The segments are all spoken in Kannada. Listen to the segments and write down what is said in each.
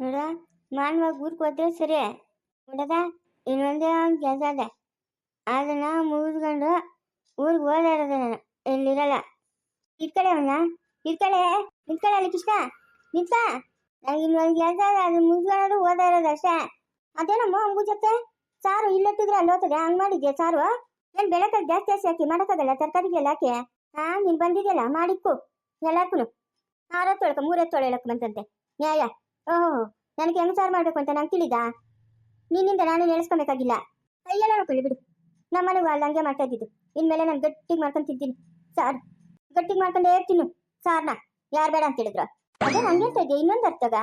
ನೋಡ, ಮಾನವಾಗಿ ಊರಿಗೆ ಹೋದ್ರೆ ಸರಿ. ನೋಡದ, ಇನ್ನೊಂದೇ ಒಂದು ಕೆಲಸ ಅದೆ ಅದನ್ನ ಮುಗಿಸ್ಕೊಂಡು ಊರಿಗೆ ಓದಾಡೋದು ನಾನು ಇಲ್ಲಿರಲ್ಲ ಇಟ್ಕಡೆ ಅವನ್ನ ಇಟ್ಕಡೆ ನಿಂತ್ಕಡೆ ಅಲ್ಲಿ ಕೃಷ್ಣ ನಿಂತ ನನಗೆ ಇನ್ನೊಂದು ಕೆಲಸ ಅದ ಅದನ್ನ ಮುಗಿಸ್ಕೊಳ್ಳೋದು ಓದಾಡೋದು ಅಷ್ಟೇ. ಅದೇನಮ್ಮ ಜೊತೆ ಸಾರು ಇಲ್ಲಟ್ಟಿದ್ರೆ ಅಲ್ಲಿ ಹೋಗ್ತದೆ, ಹಂಗ್ ಮಾಡಿದ್ಯಾ ಸಾರು? ಏನ್ ಬೆಳೆ ಜಾಸ್ತಿ ಜಾಸ್ತಿ ಹಾಕಿ, ಮಾಡೋಕ್ಕಾಗಲ್ಲ, ತರಕಾರಿಗೆಲ್ಲ ಹಾಕಿ? ಹಾ, ನೀನ್ ಬಂದಿದೆಯಲ್ಲ ಮಾಡಿಕ್ಕು ಎಲ್ಲಕ್ಕೂ ಆರತ್ತು ತೊಳ್ಕ ಮೂರತ್ತು ತೊಳೆಯಲಕ್ ಬಂತಂತೆ ನ್ಯಾಯ. ಓಹೋ, ನನಗೆ ಹೆಂಗ್ ಸಾರ್ ಮಾಡ್ಬೇಕು ಅಂತ ನಂಗೆ ತಿಳಿದಾ? ನಿನ್ನಿಂದ ನಾನು ನೆನೆಸ್ಕೊಬೇಕಾಗಿಲ್ಲ. ಕೈಯೆಲ್ಲ ನೋಡ್ಕೊಳ್ಳಿ ಬಿಡು. ನಮ್ಮನೆಗೂ ಅಲ್ಲಿ ಹಂಗೆ ಮಾಡ್ತಾ ಇದ್ದಿದ್ದು. ಇನ್ಮೇಲೆ ನಾನು ಗಟ್ಟಿಗೆ ಮಾಡ್ಕೊಂಡು ತಿಂತೀನಿ. ಸಾರ್, ಗಟ್ಟಿಗೆ ಮಾಡ್ಕೊಂಡೇ ತಿನ್ನು. ಸಾರ್ನ, ಯಾರು ಬೇಡ ಅಂತ ಹೇಳಿದ್ರು. ಅದೇ ನಂಗೆ ಹೇಳ್ತಾ ಇದ್ದೆ ಇನ್ನೊಂದು ಅರ್ಥಗ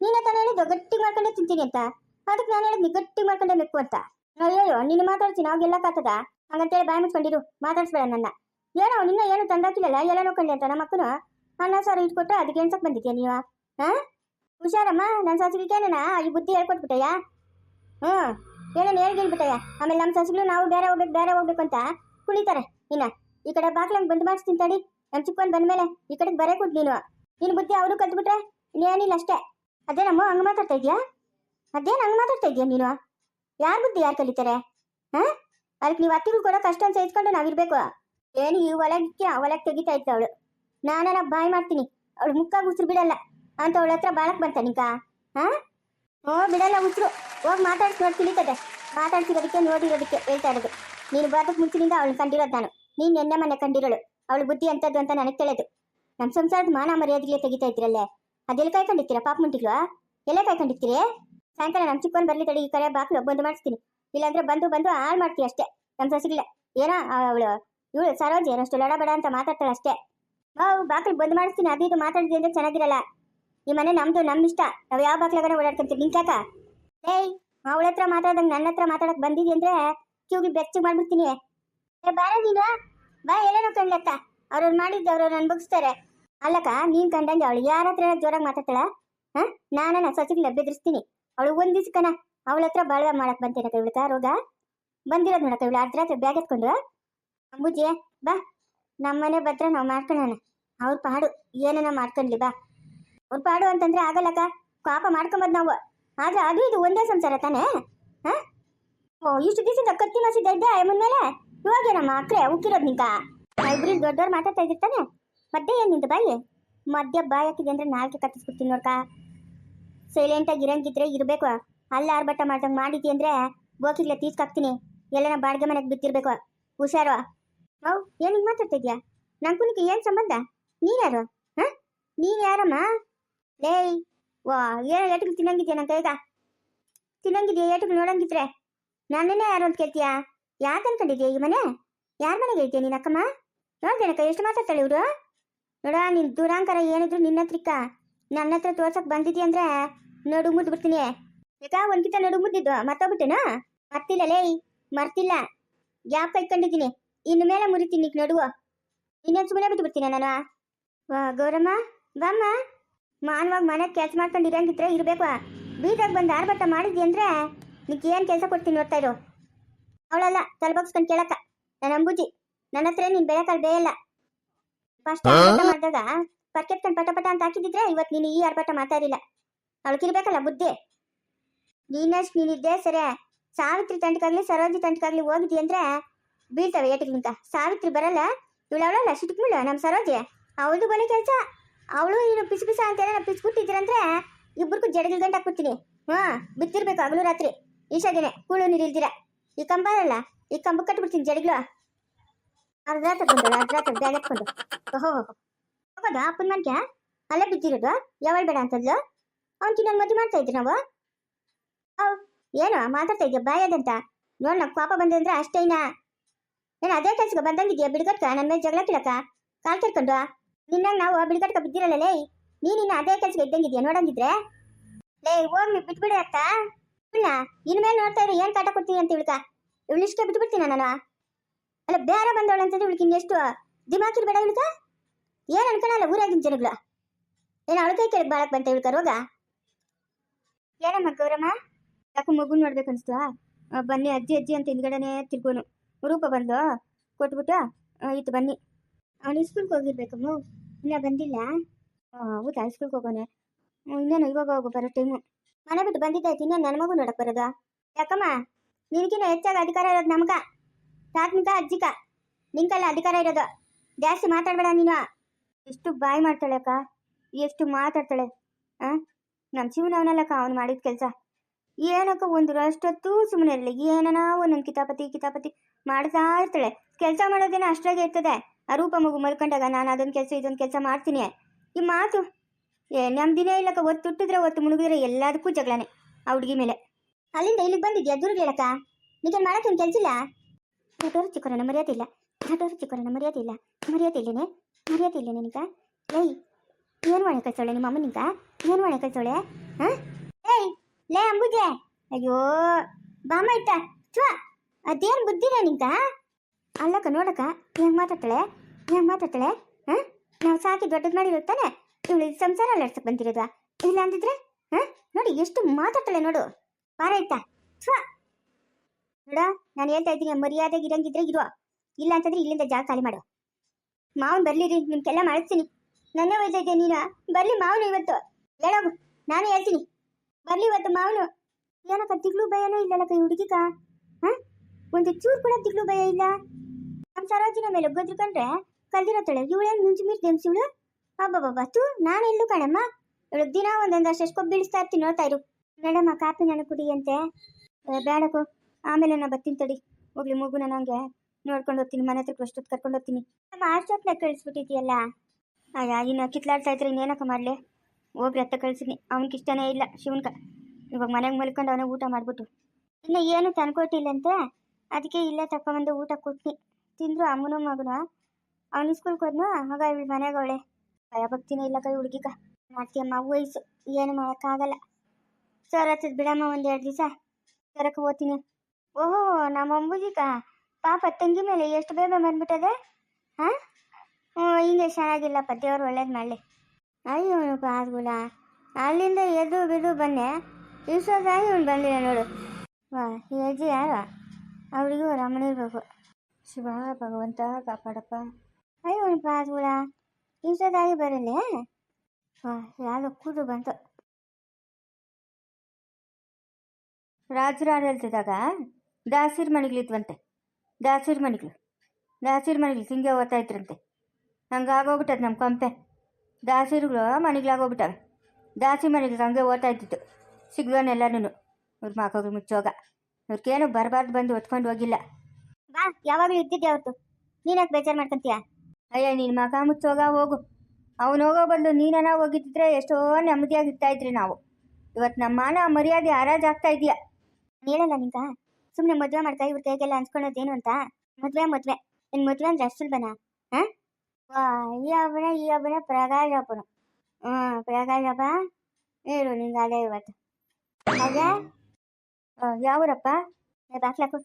ನೀನ ತಾನೇ ಹೇಳಿದ್ದು ಗಟ್ಟಿಗೆ ಮಾಡ್ಕೊಂಡೇ ತಿಂತೀನಿ ಅಂತ? ಅದಕ್ಕೆ ನಾನು ಹೇಳಿದ್ನಿ ಗಟ್ಟಿಗೆ ಮಾಡ್ಕೊಂಡೇ ಬೇಕು ಅಂತ. ಅಯ್ಯೋ ನಿನ್ನ ಮಾತಾಡ್ತೀನಿ ಅವಾಗೆಲ್ಲ ಕಾತದ? ಹಂಗಂತೇಳಿ ಬಾಯ್ ಮುಚ್ಕೊಂಡಿರು. ಮಾತಾಡ್ಸ್ಬೇಡ ನನ್ನ. ಏನೋ, ನಿನ್ನ ಏನು ತಂದಾಕಿಲ್ಲ ಎಲ್ಲ ನೋಡ್ಕೊಂಡೆ ಅಂತ ನಮ್ಮ ಅಕ್ಕನು? ಅನ್ನ ಸಾರು ಇಟ್ಕೊಟ್ಟು ಅದಕ್ಕೆ ಎಣ್ಸಕ್ ಬಂದಿದ್ಯಾ ನೀವು ಹಾ ಹುಷಾರಮ್ಮ? ನನ್ನ ಸಸಿಗೇನ ಈ ಬುದ್ಧಿ ಹೇಳ್ಕೊಟ್ಬಿಟ್ಟಯ್ಯ. ಹ್ಞೂ ಏನೇನು ಹೇಳ್ಬಿಟ್ಟಯ್ಯ ಆಮೇಲೆ ನಮ್ಮ ಸಾಸಿಗಳು ನಾವು ಬೇರೆ ಹೋಗ್ಬೇಕು ಬೇರೆ ಹೋಗ್ಬೇಕು ಅಂತ ಕುಳಿತಾರೆ ಇನ್ನ. ಈ ಕಡೆ ಬಾಗ್ಲಂಗೆ ಬಂದ್ ಮಾಡಿಸ್ತೀನಿ ತಡಿ. ನಮ್ಮ ಚಿಕ್ಕವನ್ ಬಂದ್ಮೇಲೆ ಈ ಕಡೆಗೆ ಬರೇ ಕೊಟ್ಟು ನೀನು. ನಿನ್ನ ಬುದ್ಧಿ ಅವರು ಕಲ್ತ್ಬಿಟ್ರೆ ಇನ್ನೇನಿಲ್ಲ ಅಷ್ಟೇ. ಅದೇನಮ್ಮ, ಹಂಗೆ ಮಾತಾಡ್ತಾ ಇದೆಯಾ? ಅದೇನು ಹಂಗೆ ಮಾತಾಡ್ತಾ ಇದೆಯಾ ನೀನು? ಯಾರ ಬುದ್ಧಿ ಯಾರು ಕಲಿತಾರೆ? ಹಾಂ? ಅದಕ್ಕೆ ನೀವು ಕೂಡ ಕಷ್ಟ ಅಂತ ಸಹಿಸ್ಕೊಂಡು ನಾವಿರ್ಬೇಕು ಏನು ಈ ಆ ಒಳಗೆ ತೆಗಿತಾ ಇತ್ತು ಅವಳು. ನಾನ ಬಾಯ್ ಮಾಡ್ತೀನಿ. ಅವಳು ಮುಕ್ಕಾಗಿ ಉಸಿರು ಬಿಡಲ್ಲ. ಅಂತ ಅವಳ ಹತ್ರ ಬಾಳಕ್ ಬಂತ ನಿಂಕ ಹಾ? ಓ ಬಿಡಲ್ಲ ಉಸಿರು ಹೋಗಿ ಮಾತಾಡ್ಸಿ ನೋಡಿ ತಿಳಿತದೆ ಮಾತಾಡ್ಸಿರೋದಕ್ಕೆ ನೋಡಿರೋದಕ್ಕೆ ಹೇಳ್ತಾ ಇರೋದು. ನೀನು ಬರೋದಕ್ಕೆ ಮುಂಚಿನಿಂದ ಅವಳು ಕಂಡಿರೋದು ನಾನು. ನೀನು ನೆನ್ನೆ ಮನೆ ಕಂಡಿರೋಳು. ಅವಳು ಬುದ್ಧಿ ಅಂತದ್ದು ಅಂತ ನನಗೆ ತಿಳಿದು. ನಮ್ಮ ಸಂಸಾರದ ಮಾನ ಮರ್ಯಾದೆಗೆ ತೆಗಿತಾ ಇದ್ರಲ್ಲೇ. ಅದೆಲ್ಲ ಕಾಯ್ಕೊಂಡಿರ್ತೀರಾ ಪಾಪ ಮುಂಟಿಗಳು ಎಲ್ಲ ಕಾಯ್ಕೊಂಡಿರ್ತೀರಿ? ಸಾಯಂಕಾಲ ನಮ್ಮ ಚಿಕ್ಕವನ್ ಬರ್ಲಿ ತಡಿ, ಈ ಕಡೆ ಬಾಕ್ಲು ಬಂದು ಮಾಡಿಸ್ತೀನಿ. ಇಲ್ಲಾಂದ್ರೆ ಬಂದು ಬಂದು ಹಾಳು ಮಾಡ್ತೀವಿ ಅಷ್ಟೇ ನಮ್ಮ ಸಸಿಗಿಲ್ಲ ಏನೋ ಅವಳು, ಇವಳು ಸರೋಜಿ ಏನಷ್ಟು ಲಡಬಡ ಅಂತ ಮಾತಾಡ್ತಾಳೆ ಅಷ್ಟೇ. ಓ ಬಾಕ್ಲು ಬಂದ್ ಮಾಡಿಸ್ತೀನಿ. ಅದು ಇದು ಮಾತಾಡಿದ್ವಿ ಅಂದ್ರೆ ಚೆನ್ನಾಗಿರಲ್ಲ. ಈ ಮನೆ ನಮ್ದು ನಮ್ ಇಷ್ಟ ನಾವ್ ಯಾವ ಬಾಕ್ಲಾಗನ ಓಡಾಡ್ಕೊಂತೀವಿ? ನಿಂತ್ಯಾಕ ಏಯ್, ಅವಳ ಹತ್ರ ಮಾತಾಡ್ದಂಗ್ ನನ್ನ ಹತ್ರ ಮಾತಾಡಕ್ ಬಂದಿದ್ದಿ ಅಂದ್ರೆ ಕ್ಯೂಗಿ ಬೆಚ್ಚಗ್ ಮಾಡ್ಬಿಡ್ತೀನಿ. ಏ, ಬಾರ ನೀನು. ಬಾ ಏನೇನೋ ಕಂಡ್ಲಕ್ಕ ಅವ್ರವ್ರು ಮಾಡಿದ್ದು ಅವ್ರವ್ರು ಅನ್ಭವಿಸ್ತಾರೆ. ಅಲ್ಲಕ್ಕ, ನೀನ್ ಕಂಡಂಗೆ ಅವಳು ಯಾರ ಹತ್ರ ಜೋರಾಗಿ ಮಾತಾಡ್ತಾಳ? ಹಾ? ನಾನ ಸಸಿಗ್ಲ ಬೆದರಿಸ್ತೀನಿ. ಅವಳು ಒಂದ್ ದಿವ್ಸಕ್ಕನ ಅವಳ ಹತ್ರ ಬಾಳ್ವೆ ಮಾಡಕ್ ಬಂತೇನಕ್ಕ ಇವಳಕ ರೋಗ? ಬಂದಿರೋದು ನೋಡಕ್ಕ ಇವಳು ಅರ್ಧ ರಾತ್ರಿ ಬ್ಯಾಗ್ ಎತ್ಕೊಂಡು. ಅಂಬುಜಿ, ಬಾ. ನಮ್ಮನೆ ಭದ್ರ ನಾವು ಮಾಡ್ಕೊಳ್ಳೋಣ ಅವ್ರ ಪಾಡು. ಏನನ ಮಾಡ್ಕೊಂಡ್ಲಿ, ಬಾ. ಅವ್ರ ಪಾಡು ಅಂತಂದ್ರೆ ಆಗಲ್ಲಕ್ಕ. ಪಾಪ ಮಾಡ್ಕೊಂಬದ್ ನಾವು. ಆದ್ರೆ ಅದು ಇದು ಒಂದೇ ಸಂಸಾರ ತಾನೇ? ಹಾ? ಓ, ಇಷ್ಟು ದಿವಸದ ಕತ್ತಿ ಮಸಿದ ಇದ್ದೆ ಅಮ್ಮನ ಮೇಲೆ? ಇವಾಗ ನಮ್ಮ ಅಕ್ರೆ, ಉಕ್ಕಿರೋದು ಇಬ್ರು ದೊಡ್ಡವ್ರು ಮಾತಾಡ್ತಾ ಇದ್ದಿರ್ತಾನೆ ಮತ್ತೆ ಏನ್ ನಿಂತ ಬಾಯಿ? ಮಧ್ಯ ಬಾಯಿ ಹಾಕಿದೆ ಅಂದ್ರೆ ನಾಲ್ಕೆ ಕತ್ತಿಸ್ಬಿಡ್ತೀನಿ ನೋಡ್ಕ. ಸೈಲೆಂಟಾಗಿ ಇರಂಗಿದ್ರೆ ಇರ್ಬೇಕು. ಅಲ್ಲ ಆರ್ಭಟ ಮಾಡ್ದಂಗೆ ಮಾಡಿದ್ದಿ ಅಂದ್ರೆ ಬೋಕಿಗ್ಲೆ ತೀಸ್ಕಾಕ್ತೀನಿ. ಎಲ್ಲನ ಬಾಡಿಗೆ ಮನೆಗೆ ಬಿತ್ತಿರ್ಬೇಕು ಹುಷಾರು. ಹೌ ಏನ್ ಮಾತಾಡ್ತಾ ಇದ್ಯಾ? ನಂಕುನಿಗೆ ಏನ್ ಸಂಬಂಧ? ನೀನ್ಯಾರು ಹ? ನೀನ್ ಯಾರಮ್ಮ? ಲೇಯ್ ವಾ ಏನೋ ಏಟುಗಳು ತಿನ್ನಂಗಿದ್ಯಾ ನನ್ನ ಕೈಗ ತಿನ್ನಂಗಿದ್ಯಾ, ಏಟುಗಳು ನೋಡಂಗಿದ್ರೆ? ನನ್ನೇ ಯಾರು ಅಂತ ಕೇಳ್ತೀಯಾ? ಯಾಕೆ ಅನ್ಕೊಂಡಿದ್ಯಾ ಈ ಮನೆ? ಯಾರ ಮನೆಗೆ ಐತಿಯಾ ನೀನು ಅಕ್ಕಮ್ಮ? ನೋಡ್ದೇನಕ್ಕ ಎಷ್ಟು ಮಾತಾಡ್ತಾಳೆ ಇವರು ನೋಡ, ನಿನ್ ದುರಾಂಕರ ಏನಿದ್ರು ನಿನ್ನ ಹತ್ರಕ್ಕ. ನನ್ನ ಹತ್ರ ತೋರ್ಸಕ್ ಬಂದಿದ್ಯಾ ಅಂದ್ರೆ ನಡು ಮುದ್ದು ಬಿಡ್ತೀನಿ. ಒಂದ್ ಒಂದ್ಕಿತ ನಡು ಮುದ್ದಿದ್ದು? ಮರ್ತೋಗ್ಬಿಟ್ಟೇನಾ? ಮರ್ತಿಲ್ಲ, ಲೇಯ್, ಮರ್ತಿಲ್ಲ. ಗ್ಯಾಪ್ ಕೈಕೊಂಡಿದ್ದೀನಿ. ಇನ್ನು ಮೇಲೆ ಮುರಿತೀನಿ ಈಗ ನಡುವು. ಇನ್ನೊಂದು ಸುಮ್ಮನೆ ಬಿಟ್ಟು ಬಿಡ್ತೀನಿ ನಾನು? ವಾ ಗೌರಮ್ಮ, ಬಾಮ್ಮ. ಮಾನವಾಗಿ ಮನೆ ಕೆಲಸ ಮಾಡ್ಕೊಂಡು ಇರಂಗಿದ್ರೆ ಇರಬೇಕು. ಬೀದಾಗ ಬಂದು ಆರ್ಭಟ ಮಾಡಿದ್ವಿ ಅಂದರೆ ನಿಂಗೆ ಏನು ಕೆಲಸ ಕೊಡ್ತೀನಿ ನೋಡ್ತಾ ಇರು. ಅವಳಲ್ಲ ತಲೆಬಗ್ಸ್ಕೊಂಡು ಕೇಳಕ್ಕ. ನನ್ನ ಅಂಬುಜಿ ನನ್ನ ಹತ್ರ ನೀನು ಬೆಳಕಲ್ಲಿ ಬೇಯಲ್ಲ. ಫಸ್ಟ್ ಮಾಡಿದಾಗ ಪರ್ಕೆತ್ಕೊಂಡು ಪಟ ಪಟ ಅಂತ ಹಾಕಿದ್ರೆ ಇವತ್ತು ನೀನು ಈ ಆರ್ಭಟ ಮಾತಾಡಿಲ್ಲ ಅವಳಿಗಿರ್ಬೇಕಲ್ಲ ಬುದ್ಧಿ. ನೀನಷ್ಟು ನೀನಿದ್ದೆ ಸರಿ. ಸಾವಿತ್ರಿ ತಂಟಕಾಗ್ಲಿ ಸರೋಜಿ ತಂಟಕ್ಕಾಗ್ಲಿ ಹೋಗಿದ್ದಿ ಅಂದ್ರೆ ಬೀಳ್ತವೆ ಏಟಿಗಿಂತ ಸಾವಿತ್ರಿ ಬರಲ್ಲ ಇವಳವಳಲ್ಲ ಅವಳಲ್ಲ ಸಿಟ್ಕುಳ್ಳ ನಮ್ಮ ಸರೋಜಿ. ಅವಳದು ಬಳಿ ಕೆಲಸ. ಅವಳು ಇನ್ನು ಪಿಸ್ ಪಿಸ ಅಂತ ಏನೋ ಪಿಸ್ ಕುಟ್ಟಿದ್ರಂದ್ರೆ ಇಬ್ಬರಿಗೂ ಜಡಗಿಲ್ ಗಂಟು ಹಾಕ್ಬಿಡ್ತೀನಿ. ಹಾ ಬಿತ್ತಿರ್ಬೇಕು ಹಗಲು ರಾತ್ರಿ. ಈಶಾದಿನೇ ಕೂಳು ನೀರಿಲ್ದಿರ ಈ ಕಂಬ ಅಲ್ಲ, ಈ ಕಂಬ ಕಟ್ಬಿಡ್ತೀನಿ ಜಡಗ್ಲು ಅರ್ಧ ತಗೊಂಡು ಅರ್ಧ ತಗೊಂಡು ಬ್ಯಾಗ್ ಓಹೋ ಅಪ್ಪನ ಮನ್ಕೆ ಅಲ್ಲೇ ಬಿದ್ದಿರೋದು? ಯಾವಾಗ ಬೇಡ ಅಂತಂದ್ಲು? ಅವ್ನಿಗೆ ನಾನು ಮದುವೆ ಮಾಡ್ತಾ ಇದ್ರಿ ನಾವು? ಅವ್, ಏನು, ಮಾತಾಡ್ತಾ ಇದೆಯಾ, ಬಾಯದಂತ? ನೋಡ್ ನಂಗೆ ಪಾಪ ಬಂದೆ ಅಂದ್ರೆ ಅಷ್ಟೇನಾ ನಾನು ಅದೇ ಕೆಲ್ಸಕ್ಕೆ ಬಂದಂಗಿದ್ಯಾ, ಬಿಡ್ಗಟ್ಕ? ನನ್ನ ಮೇಲೆ ಜಗಳ ಕಿಡಕ ಕಾಲ್ ಕೆರ್ಕೊಂಡು ನಿನ್ನಂಗ್ ನಾವು ಬಿಡ್ಗಟ್ಕ ಬಿದ್ದಿರಲ್ಲ ನೀನ್ ಇನ್ನ ಅದೇ ಕೆಲ್ಸಕ್ಕೆ ಇದ್ದಂಗಿದ್ಯಾ ನೋಡಂಗಿದ್ರೆ? ಲೇ, ಹೋಗ್ಲಿ, ಬಿಟ್ಬಿಡಿ ಅತ್ತ. ಇಲ್ಲ ಇನ್ಮೇಲೆ ನೋಡ್ತಾ ಇರು, ಏನ್ ಕಾಟ ಕೊಡ್ತೀನಿ ಅಂತ ಇಳ್ಕ ಇವಳಿಷ್ಟೇ ಬಿಟ್ಬಿಡ್ತೀನಿ ನಾನು? ಅಲ್ಲ ಬೇರೆ ಬಂದವಳು ಅಂತಂದ್ರೆ ಇವಳಿಗೆ ಇನ್ನೆಷ್ಟು ದಿಮಾಕಿರ್ಬೇಡ ಏನ್ ಅನ್ಕೊಳಲ್ಲ ಊರಾಗಿನ ಜನಗಳು. ಏನ ಅವಳ ಕೈ ಬಾಳಕ್ ಬಂತ ಇಳ್ಕ ರೋಗ? ಏನಮ್ಮ ಗೌರಮ್ಮ? ಯಾಕ ಮಗು ನೋಡ್ಬೇಕು ಅನ್ಸ್ತಾ? ಬನ್ನಿ, ಅಜ್ಜಿ ಅಜ್ಜಿ ಅಂತ ಹಿಂದ್ಗಡೆನೆ ತಿರ್ಗೋನು. ರೂಪ ಬಂದು ಕೊಟ್ಬಿಟ್ಟು ಇತ್ತು ಬನ್ನಿ. ಅವನು ಸ್ಕೂಲ್ಗೆ ಹೋಗಿರ್ಬೇಕಮ್ಮ ಇಲ್ಲ, ಬಂದಿಲ್ಲ. ಹೌದಾ? ಸ್ಕೂಲ್ಗೆ ಹೋಗೋಣ. ಇನ್ನೇನು? ಇವಾಗ ಹೋಗು, ಬರೋ ಟೈಮು ಮನೆ ಬಿಟ್ಟು ಬಂದಿದ್ದಾಯ್ತು ಇನ್ನೇನು? ನನ್ನ ಮಗು ನೋಡಕ್ಕೆ ಬರೋದು? ಯಾಕಮ್ಮ? ನಿನಗಿನ್ನ ಹೆಚ್ಚಾಗಿ ಅಧಿಕಾರ ಇರೋದು ನಮಗ? ಪ್ರಾಥಮಿಕ ಅಜ್ಜಿಕ? ನಿಂಕಲ್ಲ ಅಧಿಕಾರ ಇರೋದು? ಜಾಸ್ತಿ ಮಾತಾಡ್ಬೇಡ ನೀನು. ಎಷ್ಟು ಬಾಯಿ ಮಾಡ್ತಾಳೆ ಅಕ್ಕ. ಎಷ್ಟು ಮಾತಾಡ್ತಾಳೆ. ಹಾಂ? ನಮ್ಮ ಜೀವನ ಅವನಲ್ಲಕ್ಕ ಅವ್ನು ಮಾಡಿದ ಕೆಲಸ. ಏನಕ್ಕ ಒಂದು ಅಷ್ಟೊತ್ತು ಸುಮ್ಮನೆ ಇರಲಿ. ಏನನ ಒಂದೊಂದು ಕಿತಾಪತಿ ಕಿತಾಪತಿ ಮಾಡ್ತಾ ಇರ್ತಾಳೆ. ಕೆಲಸ ಮಾಡೋದೇನೋ ಅಷ್ಟಾಗೆ ಇರ್ತದೆ. ಆ ರೂಪ ಮಗು ಮಲ್ಕೊಂಡಾಗ ನಾನು ಅದೊಂದು ಕೆಲಸ, ಇದೊಂದು ಕೆಲಸ ಮಾಡ್ತೀನಿ. ಈ ಮಾತು, ಏ ನಮ್ದಿನೇ ಇಲ್ಲಕ್ಕ ಒತ್ತು ತುಟ್ಟಿದ್ರೆ ಒತ್ತು, ಮುಳುಗಿದ್ರೆ ಎಲ್ಲದಕ್ಕೂ ಜಗಳನೆ ಆ ಹುಡುಗಿ ಮೇಲೆ. ಅಲ್ಲಿಂದ ಇಲ್ಲಿಗೆ ಬಂದಿದ್ಯಾ ದುರ್ಗ ಹೇಳಕ್ಕ? ನೀಗೇನು ಮಾಡಕ್ಕೇನು ಕೆಲಸ ಇಲ್ಲ? ನಟೋರು ಚಿಕ್ಕರನ್ನ ಮರ್ಯಾದೆ ಇಲ್ಲ. ಮರ್ಯಾದೆ ಇಲ್ಲ. ಮರ್ಯಾದೆ ಇಲ್ಲೇನೆ? ಮರ್ಯಾದೆ ಇಲ್ಲ ನಿನಗ? ಏಯ್, ಏನು ಮಾಡಿ ಕಳ್ಸೋಳೆ ನಿಮ್ಮ ಅಮ್ಮ ನಿಂಗ ಏನು ಮಾಡಿ ಕಳ್ಸೋಳೆ? ಹಾಂ? ಏಯ್, ಲೇ ಅಂಬುಜೆ! ಅಯ್ಯೋ, ಬಾಮ ಇಟ್ಟ. ಚುವ ಅದೇನು ಬುದ್ಧಿನ ನಿಂಗ ಅಲ್ಲಕ್ಕ, ನೋಡಕ್ಕ ಹೆಂಗೆ ಮಾತಾಡ್ತಾಳೆ ಹೆಂಗೆ ಮಾತಾಡ್ತಾಳೆ ಹಾಂ? ನಾವು ಸಾಕಿ ದೊಡ್ಡದು ಮಾಡಿರುತ್ತಾನೆ ಇವಳು ಸಂಸಾರ ಅಲ್ಲಾಡ್ಸಕ್ ಬಂದಿರೋದು? ಇಲ್ಲ ಅಂದಿದ್ರೆ? ಹಾಂ? ನೋಡಿ, ಎಷ್ಟು ಮಾತಾಡ್ತಾಳೆ ನೋಡು. ಬಾರ ಆಯ್ತಾ? ನೋಡ, ನಾನು ಹೇಳ್ತಾ ಇದ್ದೀನಿ, ಮರ್ಯಾದೆಗೆ ಇರಂಗಿದ್ರೆ ಇರುವ. ಇಲ್ಲ ಅಂತಂದ್ರೆ ಇಲ್ಲಿಂದ ಜಾಗ ಖಾಲಿ ಮಾಡು. ಮಾವನ್ ಬರ್ಲಿರಿ, ನಿಮ್ಗೆಲ್ಲ ಮಾಡಿಸ್ತೀನಿ. ನನ್ನೇ ಒಯ್ತಾ ಇದ್ದೆ ನೀನು? ಬರ್ಲಿ ಮಾವನು ಇವತ್ತು. ಹೇಳೋಗು, ನಾನು ಹೇಳ್ತೀನಿ. ಬರ್ಲಿ ಇವತ್ತು ಮಾವನು. ಏನಕ್ಕ ತಿಗ್ಲು ಭಯನೇ ಇಲ್ಲಲ್ಲಕ್ಕ ಈ ಹುಡುಗಿಕ? ಹಾ? ಒಂದು ಚೂರು ಕೂಡ ತಿಗ್ಲು ಭಯ ಇಲ್ಲ? ಸರೋಜಿನ ಮೇಲೆ ಗದ್ರುಕೊಂಡ್ರೆ ಕಲ್ದಿರತ್ತಾಳೆ ಇವಳೇನು ಮುಂಚೆ ಮೀರ್ ದೆಮ್ಸಿವಳು ತೂ ನಾನು ಎಲ್ಲೂ ಕಣಮ್ಮ. ಇವಳು ದಿನ ಒಂದೊಂದು ಅಷ್ಟು ಬೀಳಿಸ್ತಾ ಇರ್ತೀನಿ ನೋಡ್ತಾ ಇರು. ಮೇಡಮ್ಮ ಕಾಪಿ ನಾನು ಕುಡಿಯಂತೆ ಬೇಡಕು ಆಮೇಲೆ ನಾ ಬರ್ತೀನಿ ತಡಿ. ಹೋಗ್ಲಿ ಮಗು ನಾನು ಹಂಗೆ ನೋಡ್ಕೊಂಡು ಹೋಗ್ತೀನಿ, ಮನೆ ಹತ್ರಕ್ಕೆ ಅಷ್ಟೊತ್ತು ಕರ್ಕೊಂಡು ಹೋಗ್ತೀನಿ. ನಮ್ಮ ಅಷ್ಟೊತ್ತಿನ ಕಳಿಸ್ಬಿಟ್ಟಿದ್ಯಲ್ಲ? ಅಯ್ಯ, ಇನ್ನು ಕಿತ್ಲಾಡ್ತಾ ಇದ್ರೆ ಇನ್ನೇನಕ್ಕ ಮಾಡಲಿ? ಹೋಗ್ರಿ ಅತ್ತ ಕಳಿಸಿದ್ನಿ. ಅವ್ನಿಗೆ ಇಷ್ಟನೇ ಇಲ್ಲ, ಶಿವನ್ಕ. ಇವಾಗ ಮನೆಗೆ ಮಲ್ಕೊಂಡು ಅವನೇ ಊಟ ಮಾಡಿಬಿಟ್ಟು ಇನ್ನು ಏನು ತಂದ್ಕೊಟ್ಟಿಲ್ಲಂತೆ? ಅದಕ್ಕೆ ಇಲ್ಲೇ ತಕ್ಕೊಂಡು ಊಟ ಕೊಟ್ನಿ. ತಿಂದ್ರು ಅಮ್ಮನ ಮಗನ. ಅವ್ನು ಸ್ಕೂಲ್ಗೆ ಹೋದ್ನು? ಆಗ ಇವಳು ಮನೆಗೆ ಅವಳೆ. ಭಯ ಇಲ್ಲ ಕೈ ಹುಡುಗಿಗ. ಮಾಡ್ತೀಯಮ್ಮ ವಯಸ್ಸು ಏನು ಮಾಡೋಕ್ಕಾಗಲ್ಲ. ಸರ್ ಹತ್ತದ ಬಿಡಮ್ಮ ಒಂದು ಎರಡು ದಿವಸ. ಸರಕ್ಕೆ ಓದ್ತೀನಿ ಓಹೋ, ನಮ್ಮ ಅಂಬುಜಿಕ. ಪಾಪ ತಂಗಿ ಮೇಲೆ ಎಷ್ಟು ಬೇಗ ಬಂದ್ಬಿಟ್ಟದೆ? ಹಾಂ? ಹ್ಞೂ ಹಿಂಗೆ ಚೆನ್ನಾಗಿಲ್ಲಪ್ಪ ದೇವ್ರು ಒಳ್ಳೇದು ಮಾಡಲಿ. ಅಯ್ಯೋ ಪಾಸ್ಗುಳ. ಅಲ್ಲಿಂದ ಎದ್ದು ಬಿದ್ದು ಬನ್ನೆ ಇಷ್ಟೊತ್ತಾಗಿ ಇವ್ನು ಬಂದಿಲ್ಲ ನೋಡು. ವಾ ಅಜ್ಜಿ ಯಾರು? ಅವಳಿಗೂ ರಮಣ ಇರ್ಬೇಕು ಶಿವ, ಭಗವಂತ, ಕಾಪಾಡಪ್ಪ. ಅಯ್ಯೋ ಪಾಸ್ಗುಳ ದಾರಿ ಬರಲ್ಲೇ ವಾ, ಯಾವುದೋ ಕೂದು ಬಂತು. ರಾಜರ ಆಡಳಿತದಾಗ ದಾಸಿರ್ ಮನೆಗಳಿದ್ವಂತೆ ದಾಸಿರ್ ಮನೆಗಳು ದಾಸಿರ್ ಮನೆಗಳು ಹಿಂಗೆ ಓದ್ತಾ ಇದ್ರಂತೆ. ಹಂಗಾಗೋಗ್ಬಿಟ್ಟದ ನಮ್ಮ ಕಂಪೆ. ದಾಸಿರುಗಳು ಮನೆಗಳಾಗೋಗ್ಬಿಟ್ಟವೆ ದಾಸಿ ಮನೆಗಳು ಹಂಗೆ ಓದ್ತಾ ಇದ್ದಿತ್ತು ಸಿಗ್ದವನ್ನೆಲ್ಲನೂ ಇವ್ರ ಮಕ್ಕಳು ಮುಚ್ಚೋಗ. ಇವ್ರಿಗೇನು ಬರಬಾರ್ದು ಬಂದು ಹೊತ್ಕೊಂಡು ಹೋಗಿಲ್ಲ. ಬಾ ಯಾವಾಗಲೂ ಇದ್ದಿದ್ದೆ ಅವ್ರದ್ದು ನೀನಕ್ ಬೇಜಾರು ಮಾಡ್ಕೊಂತೀಯ? ಅಯ್ಯ ನಿನ್ನ ಮಗ ಮುಚ್ಚೋಗ ಹೋಗು. ಅವನು ಹೋಗೋ ಬದಲು ನೀನನ ಹೋಗಿದ್ದಿದ್ರೆ ಎಷ್ಟೋ ನೆಮ್ಮದಿಯಾಗಿ ಇರ್ತಾ ಇದ್ರಿ ನಾವು. ಇವತ್ತು ನಮ್ಮ ಮಾನ ಮರ್ಯಾದೆ ಹರಾಜ್ ಆಗ್ತಾ ಇದೆಯಾ? ಹೇಳಲ್ಲ ನಿಂಗ? ಸುಮ್ಮನೆ ಮದುವೆ ಮಾಡ್ತಾ ಇವ್ರ ಕೈಗೆಲ್ಲ ಅನ್ಸ್ಕೊಳೋದೇನು ಅಂತ? ಮದುವೆ ಮದುವೆ. ನಿನ್ ಮದುವೆ ಅಂದ್ರೆ ಅಷ್ಟು ಸುಲಭನ? ಹಾಂ? ವಾ ಈ ಹಬ್ಬನ ಈ ಹಬ್ಬನ ಪ್ರಕಾಶ ಹಬ್ಬನ ಹ್ಞೂ ಹಬ್ಬ ಹೇಳು ನಿಂಗೆ ಅದೇ ಇವತ್ತು. ಹಾಗ? ಯಾವೂರಪ್ಪ? ಬಾಕ್ಲಾಕು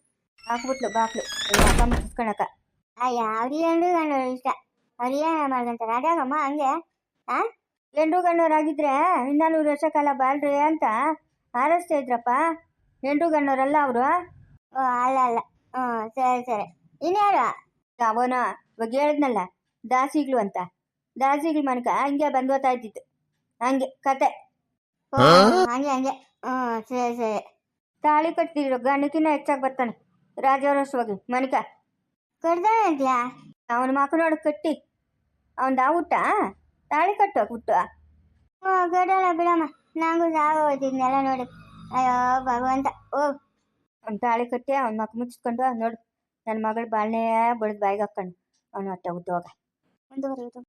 ಹಾಕ್ಬಿಟ್ಲು ಬಾಕ್ಲು. ಅಕ್ಕ ಮುಗಿಸ್ಕೊಳಕ ಅಯ್ಯ ಅವ್ರಿಗೆ ಗಂಡು ಇಷ್ಟ. ಅವ್ರಿಗೆ ಮಾಡ್ಕೊಂತಾರೆ? ಅದಾಗಮ್ಮ ಹಂಗೆ. ಆ? ಹೆಂಡ್ರು ಗಣ್ಣವರಾಗಿದ್ರೆ ಇನ್ನೂ ನೂರು ವರ್ಷ ಕಾಲ ಬಾಳ್ರಿ ಅಂತ ಆರಿಸ್ತಾ ಇದ್ರಪ್ಪ. ಎಂಡು ಗಣ್ಣವರಲ್ಲ ಅವರು? ಅಲ್ಲ ಅಲ್ಲ. ಹ್ಞೂ ಸರಿ ಸರಿ. ಇನ್ಯಾರು ಅವನ ಇವಾಗ ಹೇಳಿದ್ನಲ್ಲ ದಾಸಿಗಳು ಅಂತ. ದಾಸಿಗಳು ಮನಕ ಹಂಗೆ ಬಂದೋತಾ ಇದ್ದಿತ್ತು ಹಂಗೆ ಕತೆ. ಓ, ಹಂಗೆ ಹಂಗೆ. ಹ್ಞೂ ಸರಿ ಸರಿ. ತಾಳಿ ಕಟ್ತಿರೋ ಗಂಡಕ್ಕಿನ್ನ ಹೆಚ್ಚಾಗಿ ಬರ್ತಾನೆ. ರಾಜವರಸ್ವಾಗಿ ಮನಿಕ. ಕಟ್ದಾನೆ ಅಂತ್ಯಾ? ಅವನ ನೋಡು ಕಟ್ಟಿ. ಅವನ ಊಟ ತಾಳಿ ಕಟ್ಟೋ ಹುಟ್ಟು ಕಟ್ಟಲ್ಲ ಬಿಡಮ್ಮ. ನಂಗೂ ಸಾವ ಹೋಯ್ತಿದ್ನೆಲ್ಲ ನೋಡಿ. ಅಯ್ಯೋ ಭಗವಂತ. ಓ. ಅವ್ನ ತಾಳಿ ಕಟ್ಟಿ ಅವ್ನ ಮಕ್ಕ ಮುಚ್ಚಿಕೊಂಡು ನೋಡು ನನ್ನ ಮಗಳು ಬಾಳ್ನೇ ಬಳ್ದು ಬಾಯಿಗೆ ಹಾಕ್ಕೊಂಡು ಅವನು ಹೊಟ್ಟೆ ಉದ್ದೋಗ ಮುಂದುವರಿಯೋದು